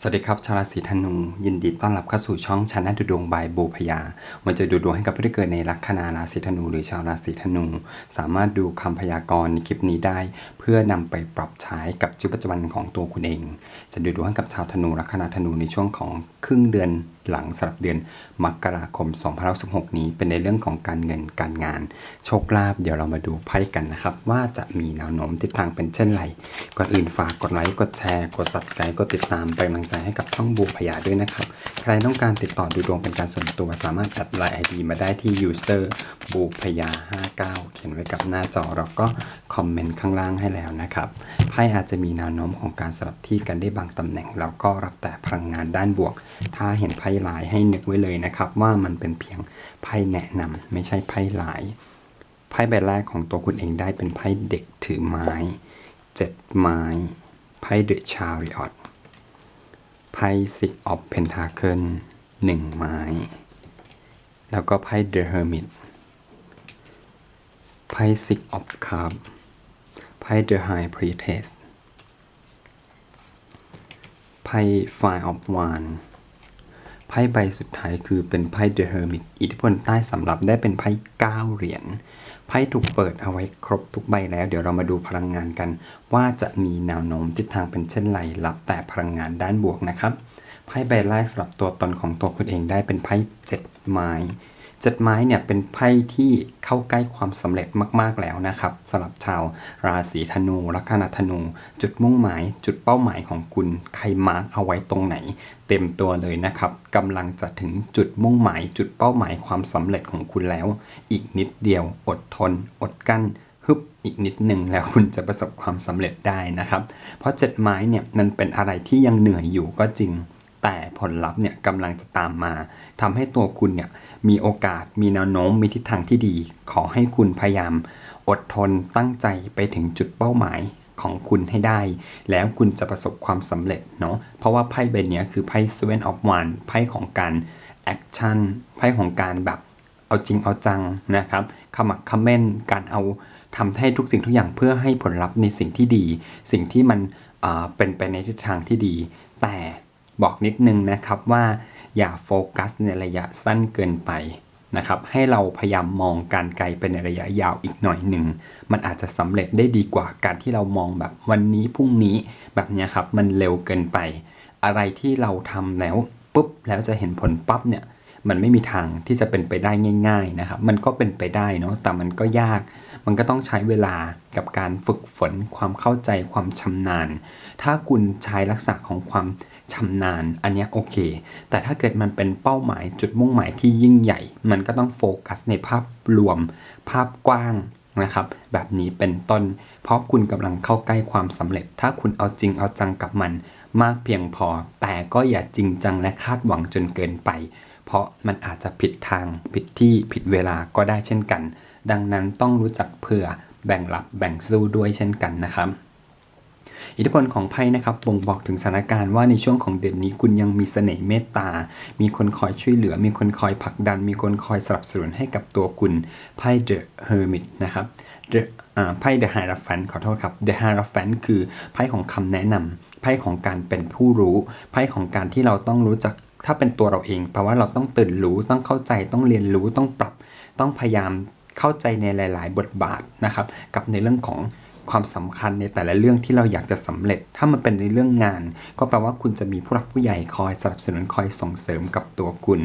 สวัสดีครับชาวราศีธนู ยินดีต้อนรับเข้าสู่ช่องชันนัดูดวงบายบูพยามันจะดูดวงให้กับผู้ที่เกิดในลัคนาราศีธนูหรือชาวราศีธนู สามารถดูคำพยากรณ์ในคลิปนี้ได้ เพื่อนำไปปรับใช้กับชีวิตประจำวันของตัวคุณเอง จะดูดวงให้กับชาวธนูลัคนาธนูในช่วงของครึ่งเดือนหลังสำหรับเดือนมกราคม2016นี้เป็นในเรื่องของการเงินการงาน โชคลาภเดี๋ยวเรามาดูไพ่กันนะครับ ว่าจะมีแนวโน้มทิศทางเป็นเช่นไรก่อนอื่นฝากกดไลค์กดแชร์กด subscribe กดติดตามเป็นกำลังใจให้กับช่องบูพยาด้วยนะครับ ใครต้องการติดต่อดูดวงเป็นการส่วนตัวสามารถแอดไลน์ไอดีมาได้ที่ user บูพยา 59 เขียนไว้กับหน้าจอแล้วก็คอมเมนต์ข้างล่างให้แล้วนะครับไพ่อาจจะมีแนวโน้มของการสลับที่กันได้บางตำแหน่ง แล้วก็รับแต่พลังงานด้านบวก ถ้าเห็นไพ่ลายให้นึกไว้เลยนะครับ ว่ามันเป็นเพียงไพ่แนะนำไม่ใช่ไพ่ลายไพ่ใบแรกของตัวคุณเองได้เป็นไพ่เด็กถือไม้เจ็ดไม้ไพ่เดอะชาริออต ไพ่สิบออฟเพนทาเคิลหนึ่งไม้ แล้วก็ไพ่เดอะเฮอร์มิตไพ่สิบออฟคัพไพ่เดอะไฮพรีเทสไพ่ไฟออฟวาน ไพ่ใบสุดท้ายคือเป็นไพ่เดอะเฮอร์มิตอิทธิพลใต้สำหรับได้เป็นไพ่เก้าเหรียญ ไพ่ถูกเปิดเอาไว้ครบทุกใบแล้ว เดี๋ยวเรามาดูพลังงานกัน ว่าจะมีแนวโน้มทิศทางเป็นเช่นไรรับแต่พลังงานด้านบวกนะครับ ไพ่ใบแรกสำหรับตัวตนของตัวคุณเองได้เป็นไพ่เจ็ดไม้ เจ็ดไม้เนี่ยเป็นไพ่ที่เข้าใกล้ความสำเร็จมาก ๆแล้วนะครับสำหรับชาวราศีธนูลัคนาธนู จุดมุ่งหมาย จุดเป้าหมายของคุณใครมาร์กเอาไว้ตรงไหน เต็มตัวเลยนะครับกำลังจะถึงจุดมุ่งหมาย จุดเป้าหมายความสำเร็จของคุณแล้ว อีกนิดเดียว อดทน อดกั้นฮึบอีกนิดหนึ่งแล้วคุณจะประสบความสำเร็จได้นะครับ เพราะเจ็ดไม้เนี่ยมันเป็นอะไรที่ยังเหนื่อยอยู่ก็จริง แต่ผลลัพธ์เนี่ยกำลังจะตามมาทำให้ตัวคุณเนี่ยมีโอกาสมีแนวโน้มมีทิศทางที่ดี ขอให้คุณพยายาม อดทนตั้งใจไปถึงจุดเป้าหมายของคุณให้ได้ แล้วคุณจะประสบความสำเร็จเนาะเพราะว่าไพ่ใบเนี้ยคือไพ่ Seven of Wands ไพ่ของการแอคชั่นไพ่ของการแบบเอาจริงเอาจังนะครับขมักขม้นการเอาทำให้ทุกสิ่งทุกอย่างเพื่อให้ผลลัพธ์ในสิ่งที่ดี สิ่งที่มันเเป็นไปในทิศทางที่ดี แต่ บอกนิดนึงนะครับว่าอย่าโฟกัสในระยะสั้นเกินไปนะครับ ให้เราพยายามมองการไกลไปในระยะยาวอีกหน่อยหนึ่ง มันอาจจะสำเร็จได้ดีกว่าการที่เรามองแบบวันนี้พรุ่งนี้แบบนี้ครับ มันเร็วเกินไป อะไรที่เราทำแล้วปุ๊บแล้วจะเห็นผลปั๊บเนี่ย มันไม่มีทางที่จะเป็นไปได้ง่าย ๆนะครับ มันก็เป็นไปได้เนาะแต่มันก็ยาก มันก็ต้องใช้เวลากับการฝึกฝนความเข้าใจความชำนาญ ถ้าคุณใช้ลักษณะของความชำนาญ อันนี้โอเค แต่ถ้าเกิดมันเป็นเป้าหมายจุดมุ่งหมายที่ยิ่งใหญ่ มันก็ต้องโฟกัสในภาพรวม ภาพกว้างนะครับแบบนี้เป็นต้น เพราะคุณกำลังเข้าใกล้ความสำเร็จ ถ้าคุณเอาจริงเอาจังกับมัน มากเพียงพอ แต่ก็อย่าจริงจังและคาดหวังจนเกินไป เพราะมันอาจจะผิดทางผิดที่ผิดเวลาก็ได้เช่นกัน ดังนั้นต้องรู้จักเผื่อแบ่งรับแบ่งสู้ด้วยเช่นกันนะครับอิทธิพลของไพ่นะครับบ่งบอกถึงสถานการณ์ว่าในช่วงของเดือนนี้คุณยังมีเสน่ห์เมตตา มีคนคอยช่วยเหลือ มีคนคอยผลักดัน มีคนคอยสนับสนุนให้กับตัวคุณไพ่ The Hermit นะครับ The ไพ่ The Hierophant ขอโทษครับ The Hierophant คือไพ่ของคำแนะนำไพ่ของการเป็นผู้รู้ ไพ่ของการที่เราต้องรู้จักถ้าเป็นตัวเราเองแปลว่าเราต้องตื่นรู้ต้องเข้าใจต้องเรียนรู้ต้องปรับ ต้องพยายาม เข้าใจในหลาย ๆ บทบาทนะครับกับในเรื่องของความสำคัญในแต่ละเรื่องที่เราอยากจะสำเร็จ ถ้ามันเป็นในเรื่องงาน ก็แปลว่าคุณจะมีผู้หลักผู้ใหญ่คอยสนับสนุนคอยส่งเสริมกับตัวคุณ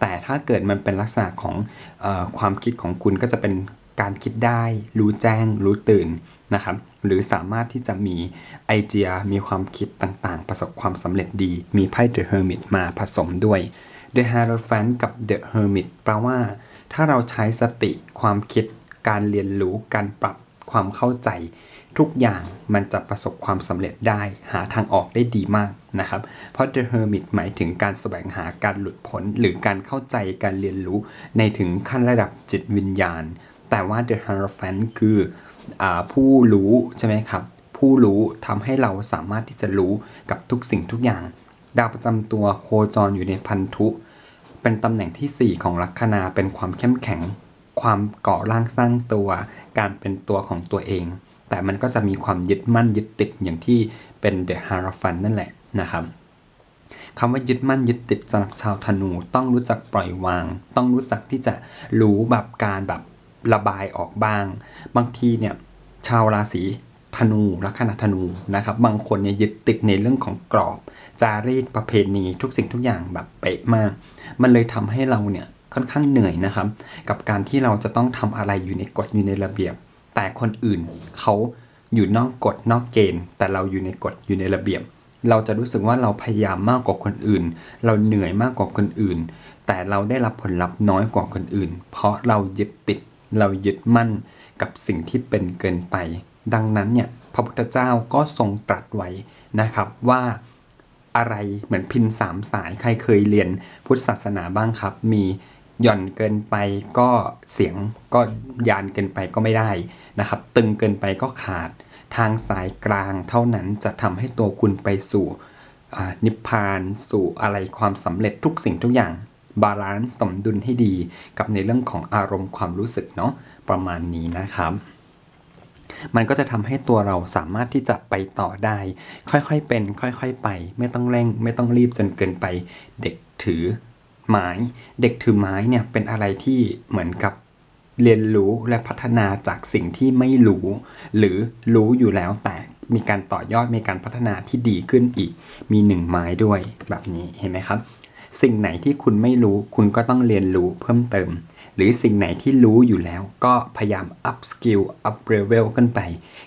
แต่ถ้าเกิดมันเป็นลักษณะของออความคิดของคุณก็จะเป็นการคิดได้ รู้แจ้ง รู้ตื่นนะครับ หรือสามารถที่จะมีไอเดีย มีความคิดต่าง ๆ ประสบความสำเร็จดี มีไพ่ The Hermit มาผสมด้วย The Hierophant กับ The Hermit แปลว่า ถ้าเราใช้สติความคิด การเรียนรู้ การปรับความเข้าใจ ทุกอย่างมันจะประสบความสำเร็จได้ หาทางออกได้ดีมากนะครับ เพราะ The Hermit หมายถึงการแสวงหาการหลุดพ้นหรือการเข้าใจการเรียนรู้ในถึงขั้นระดับจิตวิญญาณ แต่ว่า The Hierophant คืออผู้รู้ใช่ไหมครับ ผู้รู้ทำให้เราสามารถที่จะรู้กับทุกสิ่งทุกอย่าง ดาวประจำตัวโคจรอยู่ในพันธุ เป็นตำแหน่งทีสี่ 4 ของลัคนาเป็นความเข้มแข็ง ความก่อร่างสร้างตัว การเป็นตัวของตัวเอง แต่มันก็จะมีความยึดมั่นยึดติดอย่างที่เป็น The Hierophant นั่นแหละนะครับคำว่ายึดมั่นยึดติดสำหรับชาวธนูต้องรู้จักปล่อยวาง ต้องรู้จักที่จะรู้แบบการแบบระบายออกบ้าง บางทีเนี่ยชาวราศี ธนูลัคนาธนูนะครับ บางคนเนี่ยยึดติดในเรื่องของกรอบ จารีตประเพณีทุกสิ่งทุกอย่างแบบเป๊ะมาก มันเลยทำให้เราเนี่ยค่อนข้างเหนื่อยนะครับ กับการที่เราจะต้องทำอะไรอยู่ในกฎอยู่ในระเบียบ แต่คนอื่นเขาอยู่นอกกฎนอกเกณฑ์ แต่เราอยู่ในกฎอยู่ในระเบียบ เราจะรู้สึกว่าเราพยายามมากกว่าคนอื่น เราเหนื่อยมากกว่าคนอื่น แต่เราได้รับผลลัพธ์น้อยกว่าคนอื่น เพราะเรายึดติด เรายึดมั่นกับสิ่งที่เป็นเกินไป ดังนั้นเนี่ยพระพุทธเจ้าก็ทรงตรัสไว้นะครับว่าอะไรเหมือนพินสามสายใครเคยเรียนพุทธศาสนาบ้างครับ มีหย่อนเกินไปก็เสียงก็ยานเกินไปก็ไม่ได้นะครับ ตึงเกินไปก็ขาดทางสายกลางเท่านั้นจะทำให้ตัวคุณไปสู่นิพพานสู่อะไรความสำเร็จทุกสิ่งทุกอย่างบาลานซ์สมดุลให้ดีกับในเรื่องของอารมณ์ความรู้สึกเนาะประมาณนี้นะครับ มันก็จะทำให้ตัวเราสามารถที่จะไปต่อได้ ค่อยๆเป็น ค่อยๆไป ไม่ต้องเร่ง ไม่ต้องรีบจนเกินไป เด็กถือไม้เด็กถือไม้เนี่ยเป็นอะไรที่เหมือนกับเรียนรู้และพัฒนาจากสิ่งที่ไม่รู้ หรือรู้อยู่แล้วแต่มีการต่อยอดมีการพัฒนาที่ดีขึ้นอีก มีหนึ่งไม้ด้วยแบบนี้เห็นไหมครับ สิ่งไหนที่คุณไม่รู้คุณก็ต้องเรียนรู้เพิ่มเติม รือสิ่งไหนที่รู้อยู่แล้วก็พยายาม up skill up level ขึ้นไป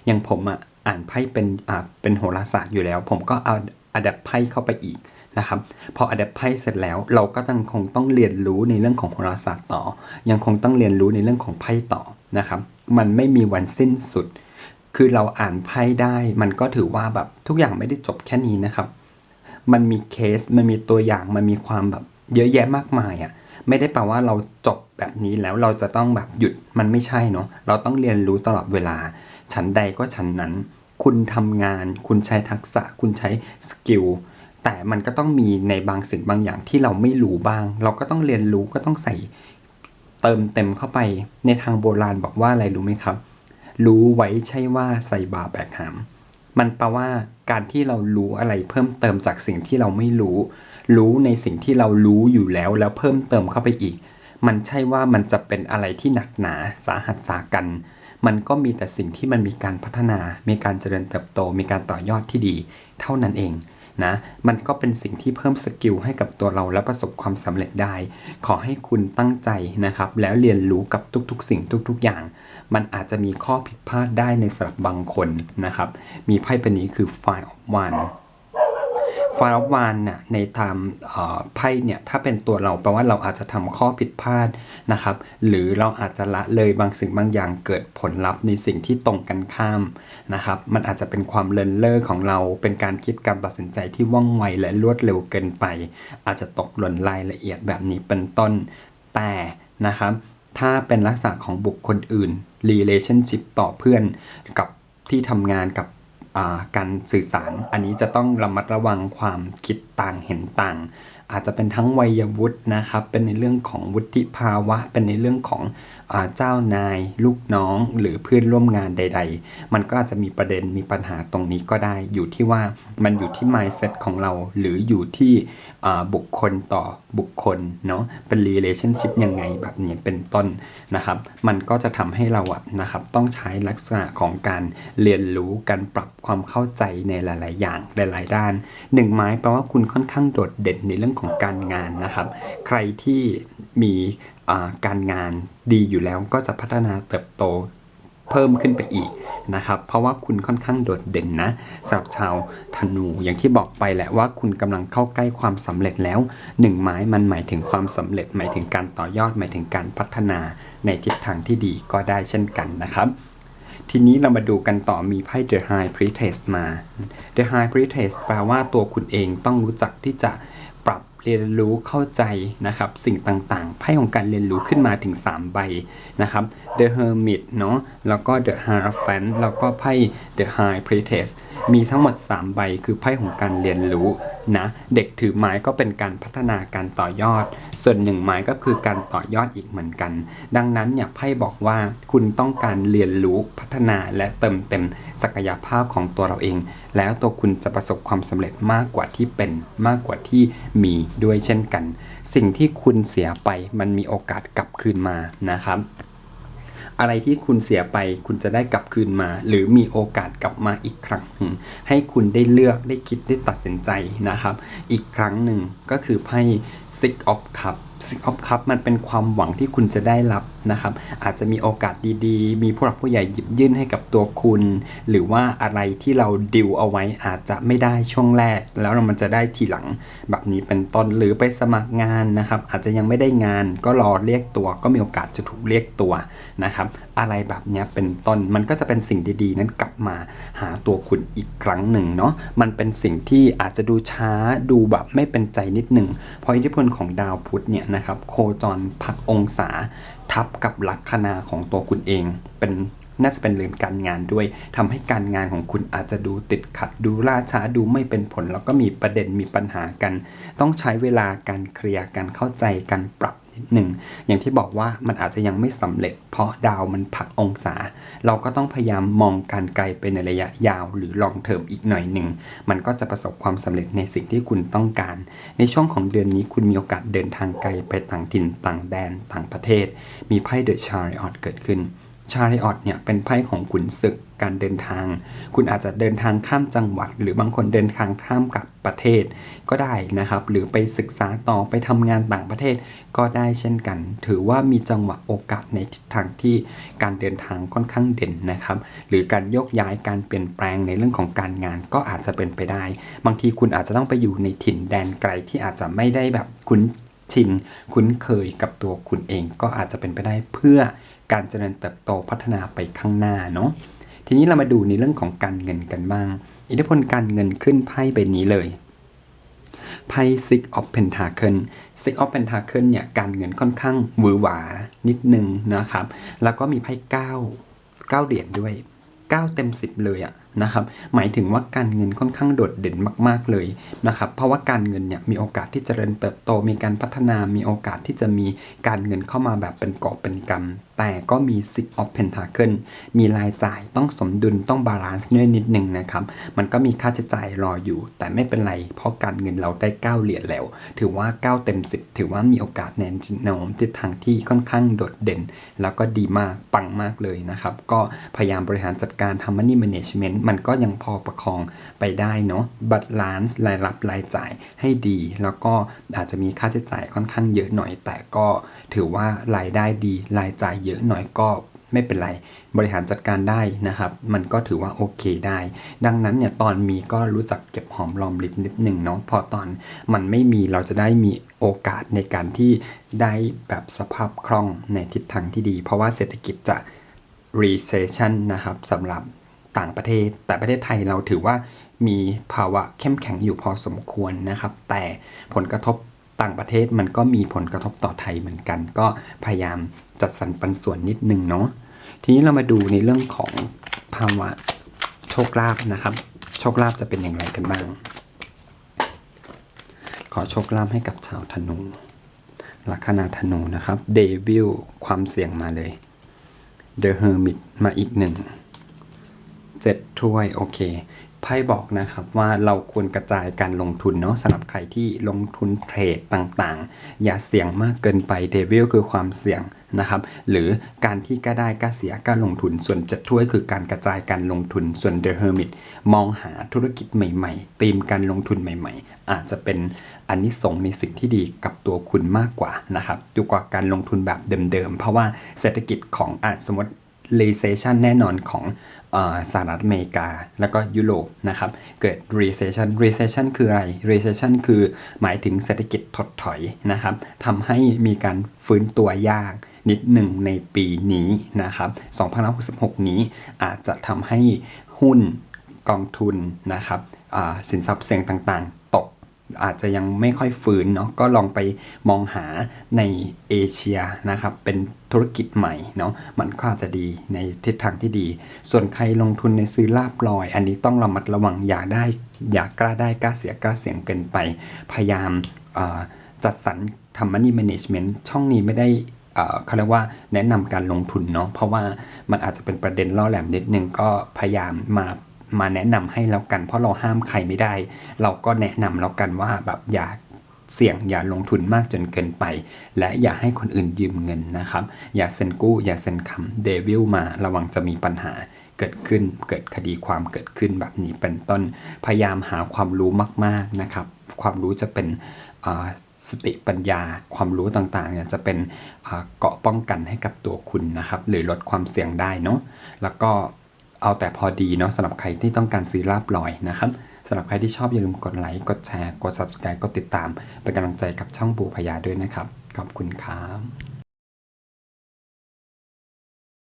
อย่างผมอะอ่านไพ่เป็นอ่าเป็นโหราศาสตร์อยู่แล้ว ผมก็เอา adapt ไพ่เข้าไปอีกนะครับพอ adapt ไพ่เสร็จแล้วเราก็ยังคงต้องเรียนรู้ในเรื่องของโหราศาสตร์ต่อ ยังคงต้องเรียนรู้ในเรื่องของไพ่ต่อนะครับมันไม่มีวันสิ้นสุด คือเราอ่านไพ่ได้ มันก็ถือว่าแบบทุกอย่างไม่ได้จบแค่นี้นะครับ มันมีเคสมันมีตัวอย่างมันมีความแบบเยอะแยะมากมายอะ่ะ ไม่ได้แปลว่าเราจบแบบนี้แล้วเราจะต้องแบบหยุดมันไม่ใช่เนาะเราต้องเรียนรู้ตลอดเวลา ฉันใดก็ฉันนั้น คุณทำงาน คุณใช้ทักษะ คุณใช้สกิลแต่มันก็ต้องมีในบางสิ่งบางอย่างที่เราไม่รู้บ้าง เราก็ต้องเรียนรู้ก็ต้องใส่เติมเต็มเข้าไปในทางโบราณบอกว่าอะไรรู้ไหมครับ รู้ไว้ใช่ว่าใส่บาแบกหามมันแปลว่าการที่เรารู้อะไรเพิ่มเติมจากสิ่งที่เราไม่รู้ รู้ในสิ่งที่เรารู้อยู่แล้วแล้วเพิ่มเติมเข้าไปอีก มันใช่ว่ามันจะเป็นอะไรที่หนักหนาสาหัสสากัน มันก็มีแต่สิ่งที่มันมีการพัฒนา มีการเจริญเติบโต มีการต่อยอดที่ดี เท่านั้นเองนะมันก็เป็นสิ่งที่เพิ่มสกิลให้กับตัวเราและประสบความสำเร็จได้ ขอให้คุณตั้งใจนะครับ แล้วเรียนรู้กับทุกๆ สิ่งทุกๆอย่าง มันอาจจะมีข้อผิดพลาดได้ในสำหรับบางคนนะครับ มีไพ่เป็นนี้คือ Five of Wands ฟาร์วานน่ะในตามไพ่เนี่ยถ้าเป็นตัวเราแปลว่าเราอาจจะทำข้อผิดพลาดนะครับหรือเราอาจจะละเลยบางสิ่งบางอย่างเกิดผลลัพธ์ในสิ่งที่ตรงกันข้ามนะครับมันอาจจะเป็นความเลินเล่อของเราเป็นการคิดการตัดสินใจที่ว่องไวและรวดเร็วเกินไป อาจจะตกหล่นรายละเอียดแบบนี้เป็นต้น แต่นะครับถ้าเป็นลักษณะของบุคคลอื่น relationship ต่อเพื่อนกับที่ทำงานกับ การสื่อสาร อันนี้จะต้องระมัดระวังความคิดต่างเห็นต่าง อาจจะเป็นทั้งวัยวุฒินะครับ เป็นในเรื่องของวุฒิภาวะ เป็นในเรื่องของ เจ้านาย ลูกน้อง หรือเพื่อนร่วมงานใด ๆ มันก็อาจจะมีประเด็นมีปัญหาตรงนี้ก็ได้ อยู่ที่ว่ามันอยู่ที่ mindset ของเรา หรืออยู่ที่บุคคลต่อบุคคลเนาะเป็น relationship ยังไงแบบนี้เป็นต้นนะครับ มันก็จะทำให้เราอะนะครับ ต้องใช้ลักษณะของการเรียนรู้การปรับความเข้าใจในหลาย ๆ อย่างหลาย ๆ ด้านหนึ่งไม้แปลว่าคุณค่อนข้างโดดเด่นในเรื่องของการงานนะครับ ใครที่มี การงานดีอยู่แล้วก็จะพัฒนาเติบโตเพิ่มขึ้นไปอีกนะครับ เพราะว่าคุณค่อนข้างโดดเด่นนะสำหรับชาวธนูอย่างที่บอกไปแหละว่าคุณกำลังเข้าใกล้ความสำเร็จแล้วหนึ่งไม้มันหมายถึงความสำเร็จ หมายถึงการต่อยอดหมายถึงการพัฒนาในทิศทางที่ดีก็ได้เช่นกันนะครับ ทีนี้เรามาดูกันต่อมีไพ่ The High Priestess มา The High Priestess แปลว่าตัวคุณเองต้องรู้จักที่จะ เรียนรู้เข้าใจนะครับสิ่งต่างๆ ไพ่ของการเรียนรู้ขึ้นมาถึง 3 ใบนะครับ The Hermit เนาะแล้วก็ The Hierophant แล้วก็ไพ่ The High Priestess มีทั้งหมด 3 ใบคือไพ่ของการเรียนรู้นะเด็กถือไม้ก็เป็นการพัฒนาการต่อยอด ส่วนหนึ่งไม้ก็คือการต่อยอดอีกเหมือนกัน ดังนั้นเนี่ยไพ่บอกว่าคุณต้องการเรียนรู้พัฒนาและเติมเต็มศักยภาพของตัวเราเอง แล้วตัวคุณจะประสบความสำเร็จมากกว่าที่เป็นมากกว่าที่มีด้วยเช่นกัน สิ่งที่คุณเสียไปมันมีโอกาสกลับคืนมานะครับอะไรที่คุณเสียไปคุณจะได้กลับคืนมา หรือมีโอกาสกลับมาอีกครั้งหนึ่งให้คุณได้เลือกได้คิดได้ตัดสินใจนะครับ อีกครั้งหนึ่งก็คือไพ่ Six of Cup Six of Cup มันเป็นความหวังที่คุณจะได้รับนะครับ อาจจะมีโอกาสดีๆ มีผู้หลักผู้ใหญ่หยิบยื่นให้กับตัวคุณ หรือว่าอะไรที่เราดิวเอาไว้อาจจะไม่ได้ช่วงแรก แล้วมันจะได้ทีหลังแบบนี้เป็นต้นหรือไปสมัครงานนะครับ อาจจะยังไม่ได้งานก็รอเรียกตัว ก็มีโอกาสจะถูกเรียกตัวนะครับ อะไรแบบนี้เป็นต้นมันก็จะเป็นสิ่งดีๆ นั้นกลับมาหาตัวคุณอีกครั้งหนึ่งเนาะมันเป็นสิ่งที่อาจจะดูช้าดูแบบไม่เป็นใจนิดหนึ่งเพราะอิทธิพลของดาวพุธเนี่ยนะครับ โคจรพักองศาทับกับลัคนาของตัวคุณเอง เป็นน่าจะเป็นเรื่องการงานด้วยทำให้การงานของคุณอาจจะดูติดขัดดูล่าช้าดูไม่เป็นผล แล้วก็มีประเด็นมีปัญหากัน ต้องใช้เวลาการเคลียร์การเข้าใจการปรับ นิดหนึ่งอย่างที่บอกว่ามันอาจจะยังไม่สำเร็จ เพราะดาวมันผักองศา เราก็ต้องพยายามมองการไกลไปในระยะยาว หรือลองเทอมอีกหน่อยหนึ่งมันก็จะประสบความสำเร็จในสิ่งที่คุณต้องการ ในช่วงของเดือนนี้คุณมีโอกาสเดินทางไกลไปต่างถิ่นต่างแดนต่างประเทศ มีไพ่เดอะชาริออตเกิดขึ้น ชาริออตเนี่ยเป็นไพ่ของขุนศึกการเดินทาง คุณอาจจะเดินทางข้ามจังหวัด หรือบางคนเดินทางข้ามกับประเทศก็ได้นะครับ หรือไปศึกษาต่อไปทำงานต่างประเทศก็ได้เช่นกัน ถือว่ามีจังหวะโอกาสในทิศทางที่การเดินทางค่อนข้างเด่นนะครับ หรือการโยกย้ายการเปลี่ยนแปลงในเรื่องของการงานก็อาจจะเป็นไปได้ บางทีคุณอาจจะต้องไปอยู่ในถิ่นแดนไกลที่อาจจะไม่ได้แบบคุ้นชินคุ้นเคยกับตัวคุณเองก็อาจจะเป็นไปได้เพื่อ การเจริญเติบโตพัฒนาไปข้างหน้าเนาะทีนี้เรามาดูในเรื่องของการเงินกันบ้าง อิทธิพลการเงินขึ้นไพ่ใบนี้เลยไพ่ Six of Pentacle Six of Pentacle เนี่ยการเงินค่อนข้างหวือหวานิดนึงนะครับ แล้วก็มีไพ่9 9เหรียญด้วย9เต็ม10เลยอะ นะครับหมายถึงว่าการเงินค่อนข้างโดดเด่นมาก ๆเลยนะครับเพราะว่าการเงินเนี่ยมีโอกาสที่จะเจริญเติบโตมีการพัฒนามีโอกาสที่จะมีการเงินเข้ามาแบบเป็นกอบเป็นกำแต่ก็มี Six of Pentacle มีรายจ่ายต้องสมดุลต้องบาลานซ์ด้วยนิดนึงนะครับมันก็มีค่าใช้จ่ายรออยู่ แต่ไม่เป็นไรเพราะการเงินเราได้ 9 เหรียญแล้ว ถือว่า 9 เต็ม 10 ถือว่ามีโอกาสในแนวโน้มทิศทางที่ค่อนข้างโดดเด่น แล้วก็ดีมากปังมากเลยนะครับก็พยายามบริหารจัดการทำ money management มันก็ยังพอประคองไปได้เนาะบัตรล้านรายรับรายจ่ายให้ดี แล้วก็อาจจะมีค่าใช้จ่ายค่อนข้างเยอะหน่อย แต่ก็ถือว่ารายได้ดีรายจ่ายเยอะหน่อยก็ไม่เป็นไรบริหารจัดการได้นะครับ มันก็ถือว่าโอเคได้ ดังนั้นเนี่ยตอนมีก็รู้จักเก็บหอมรอมริบนิดหนึ่งเนาะพอตอนมันไม่มีเราจะได้มีโอกาสในการที่ได้แบบสภาพคล่องในทิศทางที่ดี เพราะว่าเศรษฐกิจจะ recession นะครับสำหรับ ต่างประเทศ แต่ประเทศไทยเราถือว่ามีภาวะเข้มแข็งอยู่พอสมควรนะครับ แต่ผลกระทบต่างประเทศมันก็มีผลกระทบต่อไทยเหมือนกัน ก็พยายามจัดสรรปันส่วนนิดนึงเนาะทีนี้เรามาดูในเรื่องของภาวะโชคลาภนะครับ โชคลาภจะเป็นอย่างไรกันบ้าง ขอโชคลาภให้กับชาวธนูลัคนาธนูนะครับเดวิลความเสี่ยงมาเลย The Hermit มาอีกหนึ่ง เจ็ดถ้วย โอเค ไพ่บอกนะครับว่าเราควรกระจายการลงทุนเนาะสำหรับใครที่ลงทุนเทรดต่างๆ อย่าเสี่ยงมากเกินไปเดวิลคือความเสี่ยงนะครับ หรือการที่กล้าได้กล้าเสียกล้าลงทุน ส่วนเจ็ดถ้วยคือการกระจายการลงทุน ส่วน The Hermit มองหาธุรกิจใหม่ๆธีมการลงทุนใหม่ๆ อาจจะเป็นอันนี้ส่งในสิ่งที่ดีกับตัวคุณมากกว่านะครับดีกว่าการลงทุนแบบเดิมๆ เพราะว่าเศรษฐกิจของอาสมมติ recession แน่นอนของ สหรัฐอเมริกา แล้วก็ยุโรปนะครับ เกิด recession recession คืออะไร recession คือหมายถึงเศรษฐกิจถดถอยนะครับทำให้มีการฟื้นตัวยากนิดหนึ่งในปีนี้นะครับ2066 นี้อาจจะทำให้หุ้นกองทุนนะครับสินทรัพย์เสี่ยงต่างๆ อาจจะยังไม่ค่อยฟื้นเนาะก็ลองไปมองหาในเอเชียนะครับเป็นธุรกิจใหม่เนาะมันก็อาจจะดีในทิศทางที่ดี ส่วนใครลงทุนในซื้อลาบลอย อันนี้ต้องระมัดระวังอย่าได้อย่ากล้าได้กล้าเสียกล้าเสี่ยงเกินไป พยายามจัดสรรทำ money management ช่องนี้ไม่ได้เอ่อเขาเรียกว่าแนะนำการลงทุนเนาะเพราะว่ามันอาจจะเป็นประเด็นล่อแหลมนิดนึงก็พยายามมา มาแนะนำให้แล้วกัน เพราะเราห้ามใครไม่ได้ เราก็แนะนำแล้วกันว่าแบบอย่าเสี่ยงอย่าลงทุนมากจนเกินไป และอย่าให้คนอื่นยืมเงินนะครับ อย่าเซ็นกู้ อย่าเซ็นคำเดวิลมาระวังจะมีปัญหาเกิดขึ้น เกิดคดีความเกิดขึ้นแบบนี้เป็นต้นพยายามหาความรู้มาก ๆนะครับ ความรู้จะเป็นสติปัญญาความรู้ต่างๆเนี่ยจะเป็นเกาะป้องกันให้กับตัวคุณนะครับ หรือลดความเสี่ยงได้เนาะแล้วก็ เอาแต่พอดีเนาะสำหรับใครที่ต้องการซื้อลาบลอยนะครับสำหรับใครที่ชอบอย่าลืมกดไลค์ กดแชร์ กด subscribe กดติดตาม เป็นกำลังใจกับช่องปูพยาด้วยนะครับ ขอบคุณครับ